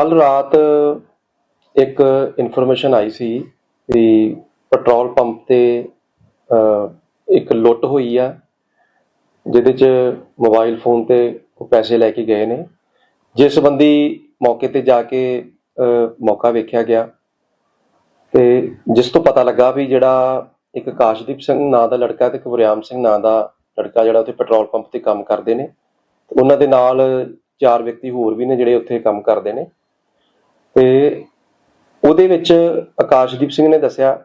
ਕੱਲ ਰਾਤ ਇੱਕ ਇਨਫੋਰਮੇਸ਼ਨ ਆਈ ਸੀ ਕਿ ਪੈਟਰੋਲ ਪੰਪ ਤੇ ਇੱਕ ਲੁੱਟ ਹੋਈ ਆ, ਜਿਹਦੇ ਚ ਮੋਬਾਈਲ ਫੋਨ ਤੇ ਉਹ ਪੈਸੇ ਲੈ ਕੇ ਗਏ ਨੇ। ਜਿਸ ਸੰਬੰਧੀ ਮੌਕੇ ਤੇ ਜਾ ਕੇ ਮੌਕਾ ਵੇਖਿਆ ਗਿਆ ਤੇ ਜਿਸ ਤੋਂ ਪਤਾ ਲੱਗਾ ਵੀ ਜਿਹੜਾ ਇੱਕ ਕਾਸ਼ਦੀਪ ਸਿੰਘ ਨਾਂ ਦਾ ਲੜਕਾ ਤੇ ਇੱਕ ਗੁਰਿਆਮ ਸਿੰਘ ਨਾਂ ਦਾ ਲੜਕਾ ਜਿਹੜਾ ਉੱਥੇ ਪੈਟਰੋਲ ਪੰਪ ਤੇ ਕੰਮ ਕਰਦੇ ਨੇ, ਉਹਨਾਂ ਦੇ ਨਾਲ ਚਾਰ ਵਿਅਕਤੀ ਹੋਰ ਵੀ ਨੇ ਜਿਹੜੇ ਉੱਥੇ ਕੰਮ ਕਰਦੇ ਨੇ। ਤੇ ਉਹਦੇ ਵਿੱਚ ਆਕਾਸ਼ਦੀਪ ਸਿੰਘ ਨੇ ਦੱਸਿਆ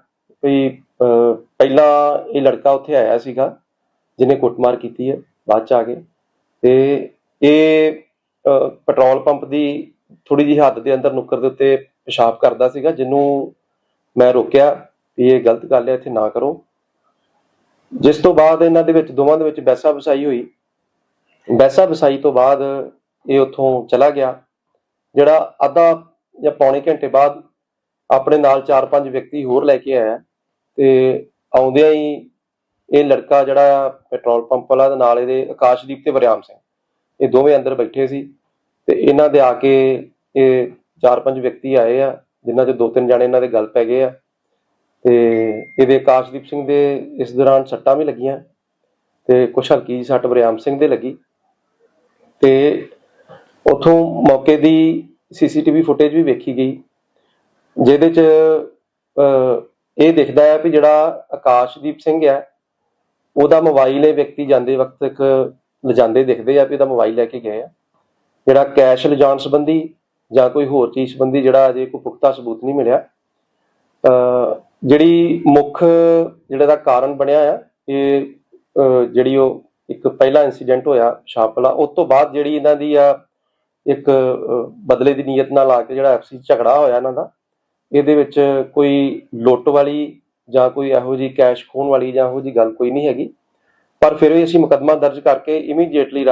ਵੀ ਪਹਿਲਾਂ ਇਹ ਲੜਕਾ ਉੱਥੇ ਆਇਆ ਸੀਗਾ, ਜਿਹਨੇ ਕੁੱਟਮਾਰ ਕੀਤੀ ਹੈ, ਬਾਅਦ ਚ ਆ ਕੇ ਤੇ ਇਹ ਪੈਟਰੋਲ ਪੰਪ ਦੀ ਥੋੜੀ ਜਿਹੀ ਹੱਦ ਦੇ ਅੰਦਰ ਨੁੱਕਰ ਦੇ ਉੱਤੇ ਪਿਸ਼ਾਬ ਕਰਦਾ ਸੀਗਾ, ਜਿਹਨੂੰ ਮੈਂ ਰੋਕਿਆ ਵੀ ਇਹ ਗਲਤ ਗੱਲ ਹੈ, ਇੱਥੇ ਨਾ ਕਰੋ। ਜਿਸ ਤੋਂ ਬਾਅਦ ਇਹਨਾਂ ਦੇ ਵਿੱਚ, ਦੋਵਾਂ ਦੇ ਵਿੱਚ ਬੈਸਾ ਵਸਾਈ ਹੋਈ। ਬੈਸਾ ਵਸਾਈ ਤੋਂ ਬਾਅਦ ਇਹ ਉੱਥੋਂ ਚਲਾ ਗਿਆ, ਜਿਹੜਾ ਅੱਧਾ ਜਾਂ ਪੌਣੇ ਘੰਟੇ ਬਾਅਦ ਆਪਣੇ ਨਾਲ ਚਾਰ ਪੰਜ ਵਿਅਕਤੀ ਹੋਰ ਲੈ ਕੇ ਆਇਆ ਤੇ ਆਉਂਦਿਆਂ ਹੀ ਇਹ ਲੜਕਾ ਜਿਹੜਾ ਪੈਟਰੋਲ ਪੰਪ ਵਾਲਾ ਦੇ ਨਾਲ ਇਹਦੇ ਆਕਾਸ਼ਦੀਪ ਤੇ ਵਰਿਆਮ ਸਿੰਘ, ਇਹ ਦੋਵੇਂ ਅੰਦਰ ਬੈਠੇ ਸੀ ਤੇ ਇਹਨਾਂ ਦੇ ਆ ਕੇ ਇਹ ਚਾਰ ਪੰਜ ਵਿਅਕਤੀ ਆਏ ਆ, ਜਿਨ੍ਹਾਂ 'ਚ ਦੋ ਤਿੰਨ ਜਾਣੇ ਇਹਨਾਂ ਦੇ ਗੱਲ ਪੈ ਗਏ ਆ ਤੇ ਇਹਦੇ ਆਕਾਸ਼ਦੀਪ ਸਿੰਘ ਦੇ ਇਸ ਦੌਰਾਨ ਸੱਟਾਂ ਵੀ ਲੱਗੀਆਂ ਤੇ ਕੁਛ ਹਲਕੀ ਸੱਟ ਵਰਿਆਮ ਸਿੰਘ ਦੇ ਲੱਗੀ ਤੇ ਉਥੋਂ ਮੌਕੇ ਦੀ ਸੀਸੀਟੀਵੀ ਫੁਟੇਜ ਵੀ ਵੇਖੀ ਗਈ। ਜਿਹਦੇ ਚ ਇਹ ਦਿਖਦਾ ਹੈ ਵੀ ਜਿਹੜਾ ਆਕਾਸ਼ਦੀਪ ਸਿੰਘ ਹੈ, ਉਹਦਾ ਮੋਬਾਈਲ ਇਹ ਵਿਅਕਤੀ ਜਾਂਦੇ ਵਕਤ ਇੱਕ ਲਿਜਾਂਦੇ ਦਿਖਦੇ ਆ ਵੀ ਇਹਦਾ ਮੋਬਾਈਲ ਲੈ ਕੇ ਗਏ ਆ। ਜਿਹੜਾ ਕੈਸ਼ ਲਿਜਾਣ ਸੰਬੰਧੀ ਜਾਂ ਕੋਈ ਹੋਰ ਚੀਜ਼ ਸੰਬੰਧੀ ਜਿਹੜਾ ਅਜੇ ਕੋਈ ਪੁਖਤਾ ਸਬੂਤ ਨਹੀਂ ਮਿਲਿਆ। ਜਿਹੜੀ ਮੁੱਖ, ਜਿਹੜਾ ਦਾ ਕਾਰਨ ਬਣਿਆ ਆ, ਇਹ ਜਿਹੜੀ ਉਹ ਇੱਕ ਪਹਿਲਾ ਇਨਸੀਡੈਂਟ ਹੋਇਆ ਸ਼ਾਪਲਾ ਉਸ ਤੋਂ ਬਾਅਦ ਜਿਹੜੀ ਇਹਨਾਂ ਦੀ ਆ ਇੱਕ ਬਦਲੇ ਦੀ ਨੀਅਤ ਨਾਲ ਆ ਕੇ ਜਿਹੜਾ ਐਫਸੀ ਝਗੜਾ ਹੋਇਆ ਇਹਨਾਂ ਦਾ, ਇਹਦੇ ਵਿੱਚ ਕੋਈ ਲੁੱਟ ਵਾਲੀ ਜਾਂ ਕੋਈ ਇਹੋ ਜੀ ਕੈਸ਼ ਖੋਣ ਵਾਲੀ ਜਾਂ ਇਹੋ ਜੀ ਗੱਲ ਕੋਈ ਨਹੀਂ ਹੈਗੀ। ਪਰ ਫਿਰ ਵੀ ਅਸੀਂ ਮੁਕੱਦਮਾ ਦਰਜ ਕਰਕੇ ਇਮੀਡੀਏਟਲੀ